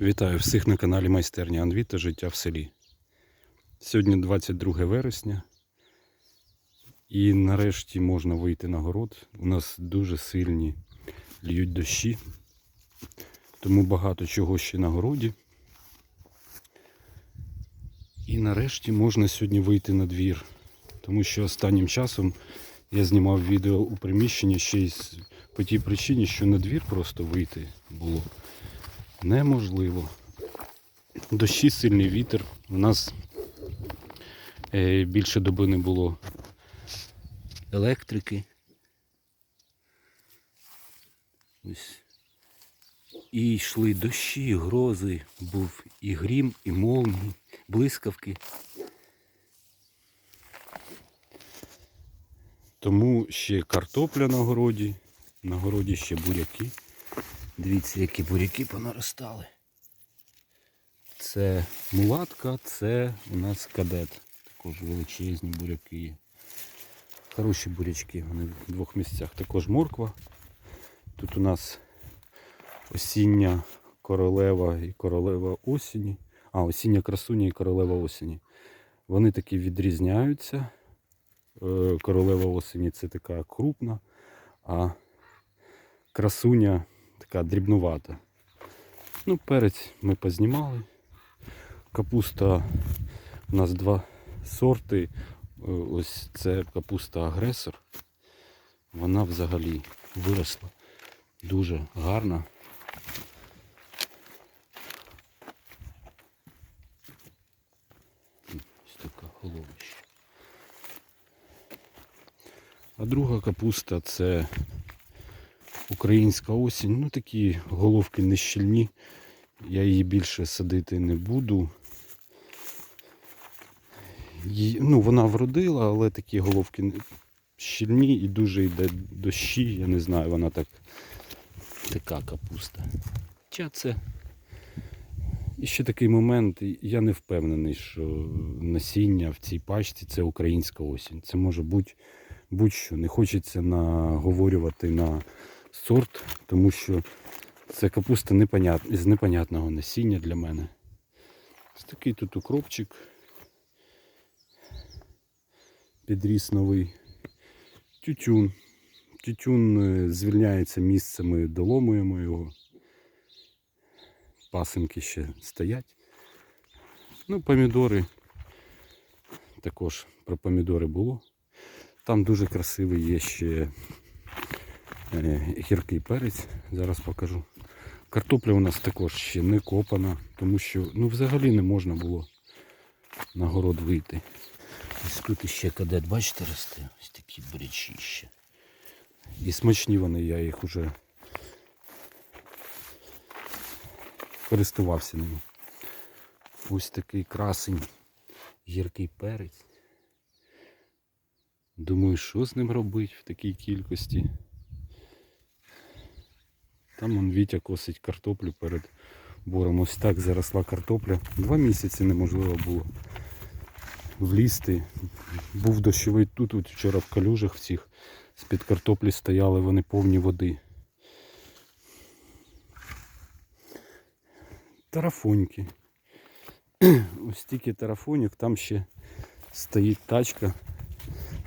Вітаю всіх на каналі Майстерня Анві та Життя в селі. Сьогодні 22 вересня. І нарешті можна вийти на город. У нас дуже сильні льють дощі, тому багато чого ще на городі. І нарешті можна сьогодні вийти на двір. Тому що останнім часом я знімав відео у приміщенні ще й по тій причині, що на двір просто вийти було неможливо. Дощі, сильний вітер. У нас е, більше доби не було електрики. Ось. І йшли дощі, грози, був і грім, і молнії, блискавки. Тому ще картопля на городі, на городі ще буряки. Дивіться, які буряки понаростали. Це мулатка, це у нас кадет. Також величезні буряки. Хороші бурячки, вони в двох місцях. Також морква. Тут у нас осіння королева і королева осені. А, осіння красуня і королева осені. Вони такі відрізняються. Е, Королева осені це така крупна, а красуня така дрібнувата. Ну, перець ми познімали. Капуста у нас два сорти. Е, Ось це капуста агресор. Вона взагалі виросла дуже гарна. Ось така головища. А друга капуста це українська осінь. Ну такі головки нещільні. Я її більше садити не буду. Її- ну, вона вродила, але такі головки щільні і дуже йде дощі. Я не знаю, вона так така капуста. Ча це. І ще такий момент, я не впевнений, що насіння в цій пачці це українська осінь. Це може бути будь-що. Не хочеться наговорювати на сорт, тому що це капуста непонят... з непонятного насіння для мене. Ось такий тут укропчик. Підріс новий. Тютюн. Тютюн е, звільняється місцями, доломуємо його. Пасинки ще стоять. Ну, помідори. Також про помідори було. Там дуже красивий є ще гіркий перець. Зараз покажу. Картопля у нас також ще не копана, тому що ну, взагалі не можна було на город вийти. Ось тут ще кадет, бачите, росте. Ось такі бурячища. І смачні вони, я їх уже користувався ними. Ось такий красень, гіркий перець. Думаю, що з ним робити в такій кількості. Там он Вітя косить картоплю перед бором. Ось так заросла картопля. Два місяці неможливо було влізти. Був дощовий тут, от вчора в калюжах всіх з-під картоплі стояли, вони повні води. Тарафоньки. Ось тільки тарафоньок, там ще стоїть тачка.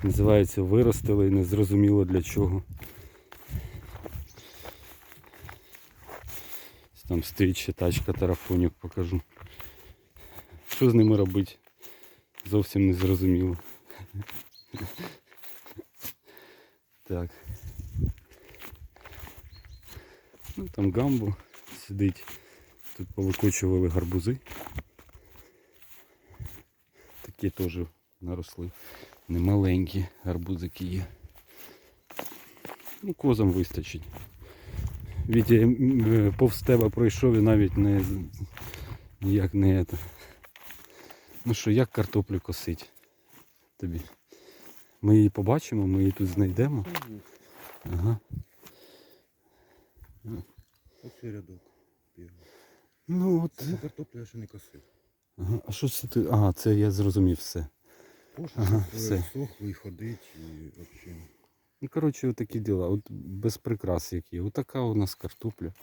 Називається виростили і не зрозуміло для чого. Там стоїть ще тачка тарафоньок, покажу. Що з ними робити? Зовсім не зрозуміло. Так. Ну там гамбо сидить. Тут повикочували гарбузи. Такі теж наросли. Немаленькі гарбузики є. Ну, козам вистачить. Вітя е, повз тебе пройшов і навіть не ніяк не це. Ну що, як картоплю косить тобі? Ми її побачимо, ми її тут знайдемо. Ага. Оце рядок. Ну от. Саму картоплю я ще не косив. Ага. А що це ти? Ага, це я зрозумів все. Ага, все. сохлий ходить і взагалі. Ну, коротше, отакі діла. От без прикрас які. Отака у нас картопля.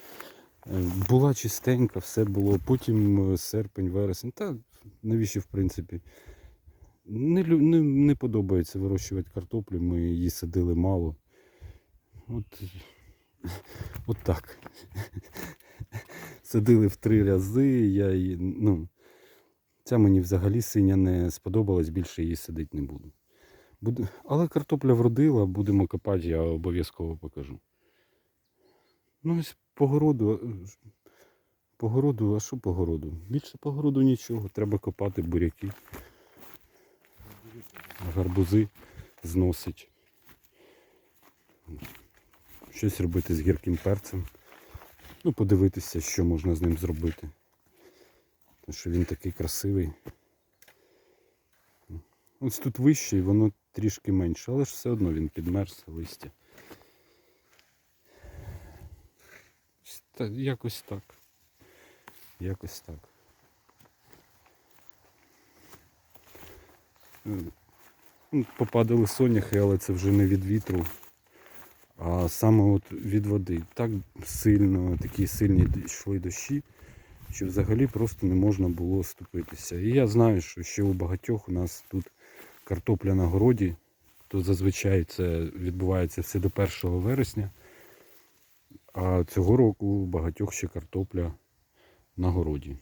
Е, Була чистенька, все було. Потім е, серпень, вересень. Та навіщо, в принципі? Не, не, не подобається вирощувати картоплю, ми її садили мало. От, от так. Садили в три рази, я її, ну, ця мені взагалі синя не сподобалась, більше її садити не буду. Буде... Але картопля вродила, будемо копати, я обов'язково покажу. Ну, ось по городу. е, По городу, а що по городу? Більше по городу нічого. Треба копати буряки, гарбузи зносить. Щось робити з гірким перцем. Ну, подивитися, що можна з ним зробити. Тому що він такий красивий. Ось тут вище і воно трішки менше, але ж все одно він підмерз листя. Якось так. Якось так. Попадали соняхи, але це вже не від вітру, а саме от від води. Так сильно, такі сильні йшли дощі, що взагалі просто не можна було ступитися. І я знаю, що ще у багатьох у нас тут картопля на городі, то зазвичай це відбувається все до 1 вересня. А цього року у багатьох ще картопля на городі.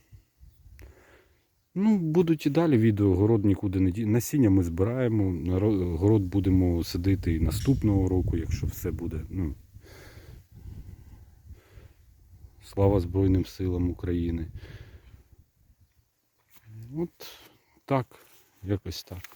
Ну, будуть і далі відео, город нікуди не ді. Насіння ми збираємо, город будемо садити і наступного року, якщо все буде. Ну, слава Збройним силам України. От так, якось так.